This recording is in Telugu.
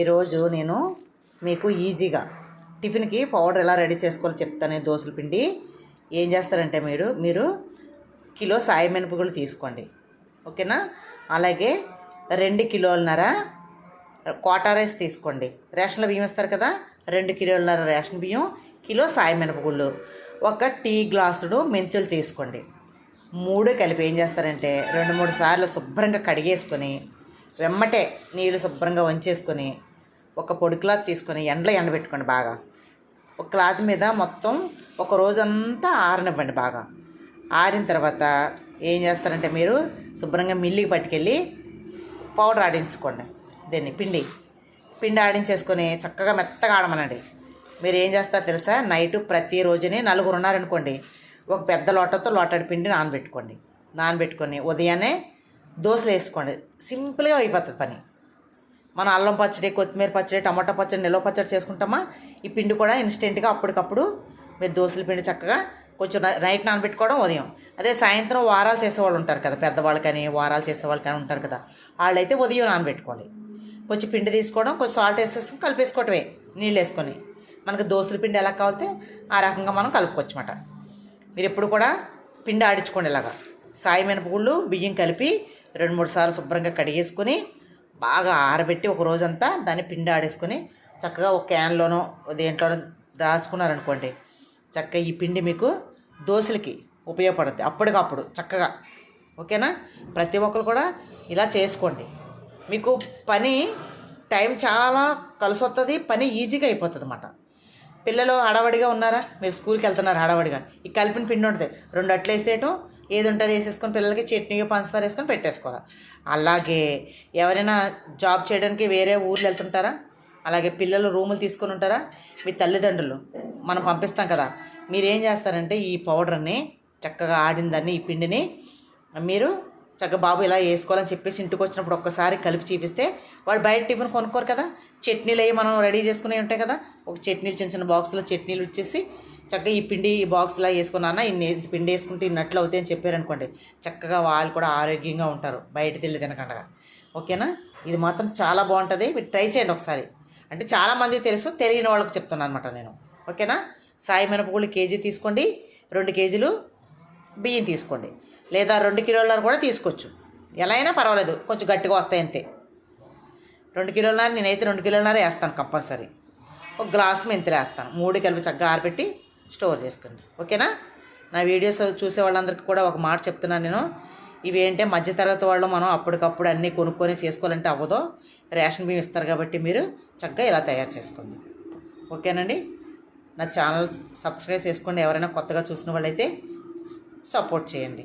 ఈరోజు నేను మీకు ఈజీగా టిఫిన్కి పౌడర్ ఎలా రెడీ చేసుకోవాలో చెప్తాను దోశల పిండి. ఏం చేస్తారంటే మీరు మీరు కిలో సాయి మినపగుళ్ళు తీసుకోండి. ఓకేనా? అలాగే రెండు కిలోలన్నర కోటా రైస్ తీసుకోండి. రేషన్లో బియ్యం ఇస్తారు కదా రెండు కిలోలన్నర రేషన్ బియ్యం కిలో సాయి మినపగుళ్ళు. ఒక టీ గ్లాసుడు మెంతులు తీసుకోండి. మూడు కలిపి ఏం చేస్తారంటే రెండు మూడు సార్లు శుభ్రంగా కడిగేసుకొని వెమ్మటే నీళ్ళు శుభ్రంగా వంచేసుకొని ఒక పొడి క్లాత్ తీసుకొని ఎండలో ఎండబెట్టుకోండి బాగా. ఒక క్లాత్ మీద మొత్తం ఒక రోజంతా ఆరనివ్వండి బాగా. ఆరిన తర్వాత ఏం చేస్తారంటే మీరు శుభ్రంగా మిల్లికి పట్టుకెళ్ళి పౌడర్ ఆడించుకోండి. దీన్ని పిండి. పిండి ఆడించేసుకొని చక్కగా మెత్తగా ఆడమనండి. మీరు ఏం చేస్తారు తెలుసా? నైట్ ప్రతిరోజుని నలుగురు ఉన్నారనుకోండి ఒక పెద్ద లోటతో లోటడి పిండి నానబెట్టుకోండి. నానబెట్టుకొని ఉదయాన్నే దోశలు వేసుకోండి. సింపుల్గా అయిపోతుంది పని. మనం అల్లం పచ్చడి కొత్తిమీర పచ్చడి టమాటా పచ్చడి నిల్వ పచ్చడి చేసుకుంటామా? ఈ పిండి కూడా ఇన్స్టెంట్గా అప్పటికప్పుడు మీరు దోశల పిండి చక్కగా కొంచెం నైట్ నానబెట్టుకోవడం ఉదయం. అదే సాయంత్రం వారాలు చేసేవాళ్ళు ఉంటారు కదా పెద్దవాళ్ళు కానీ వారాలు చేసేవాళ్ళు కానీ ఉంటారు కదా వాళ్ళైతే ఉదయం నానబెట్టుకోవాలి. కొంచెం పిండి తీసుకోవడం కొంచెం సాల్ట్ వేసేసుకొని కలిపేసుకోవటమే నీళ్ళు వేసుకొని. మనకు దోశల పిండి ఎలా కావాలితే ఆ రకంగా మనం కలుపుకోవచ్చు అన్నమాట మీరు ఎప్పుడు కూడా పిండి ఆడించుకోండి ఇలాగా. సాయి మినపగుళ్ళు బియ్యం కలిపి రెండు మూడు సార్లు శుభ్రంగా కడిగేసుకొని బాగా ఆరబెట్టి ఒక రోజంతా దాన్ని పిండి ఆడేసుకొని చక్కగా ఒక క్యాన్లోనో దేంట్లోనో దాచుకున్నారనుకోండి చక్కగా ఈ పిండి మీకు దోశలకి ఉపయోగపడుద్ది అప్పటికప్పుడు చక్కగా. ఓకేనా? ప్రతి ఒక్కరు కూడా ఇలా చేసుకోండి. మీకు పని టైం చాలా కలిసి వస్తుంది పని ఈజీగా అయిపోతుంది అన్నమాట పిల్లలు హడావడిగా ఉన్నారా? మీరు స్కూల్కి వెళ్తున్నారు హడావడిగా. ఈ కలిపిన పిండి ఉంటుంది రెండు అట్లు వేసేయటం ఏది ఉంటుంది వేసేసుకొని పిల్లలకి చట్నీ పంచదార వేసుకొని పెట్టేసుకోవాలి. అలాగే ఎవరైనా జాబ్ చేయడానికి వేరే ఊర్లు వెళ్తుంటారా? అలాగే పిల్లలు రూములు తీసుకొని ఉంటారా? మీ తల్లిదండ్రులు మనం పంపిస్తాం కదా. మీరు ఏం చేస్తారంటే ఈ పౌడర్ని చక్కగా ఆడిన దాన్ని ఈ పిండిని మీరు చక్కగా బాబు ఇలా వేసుకోవాలని చెప్పేసి ఇంటికి వచ్చినప్పుడు ఒక్కసారి కలిపి చూపిస్తే వాళ్ళు బయట టిఫిన్ కొనుక్కోరు కదా. చట్నీలు అవి మనం రెడీ చేసుకునే ఉంటాయి కదా. ఒక చట్నీలు చిన్న చిన్న బాక్సులో చట్నీలు ఇచ్చేసి చక్కగా ఈ పిండి ఈ బాక్స్లా వేసుకున్నానా ఇన్ని పిండి వేసుకుంటే ఇన్నట్లు అవుతాయి అని చెప్పారనుకోండి చక్కగా వాళ్ళు కూడా ఆరోగ్యంగా ఉంటారు బయట తిల్లి తినకుండా. ఓకేనా? ఇది మాత్రం చాలా బాగుంటుంది. మీరు ట్రై చేయండి ఒకసారి. అంటే చాలామంది తెలుసు తెలియని వాళ్ళకి చెప్తున్నాను అనమాట నేను. ఓకేనా? సాయి మినపగుళ్ళు కేజీ తీసుకోండి రెండు కేజీలు బియ్యం తీసుకోండి. లేదా రెండు కిలోలన్నర కూడా తీసుకోవచ్చు. ఎలా అయినా పర్వాలేదు కొంచెం గట్టిగా వస్తాయి అంతే. రెండు కిలోలన్నర నేనైతే రెండు కిలోలన్నర వేస్తాను కంపల్సరీ. ఒక గ్లాస్ మెంతులు వేస్తాను. మూడు కలిపి చక్కగా ఆరబెట్టి స్టోర్ చేసుకోండి. ఓకేనా? నా వీడియోస్ చూసే వాళ్ళందరికీ కూడా ఒక మాట చెప్తున్నాను నేను. ఇవి ఏంటంటే మధ్యతరగతి వాళ్ళు మనం అప్పటికప్పుడు అన్నీ కొనుక్కొని చేసుకోవాలంటే అవ్వదో. రేషన్ బియ్యం ఇస్తారు కాబట్టి మీరు చక్కగా ఇలా తయారు చేసుకోండి. ఓకేనండి? నా ఛానల్ సబ్స్క్రైబ్ చేసుకోండి. ఎవరైనా కొత్తగా చూసిన వాళ్ళైతే సపోర్ట్ చేయండి.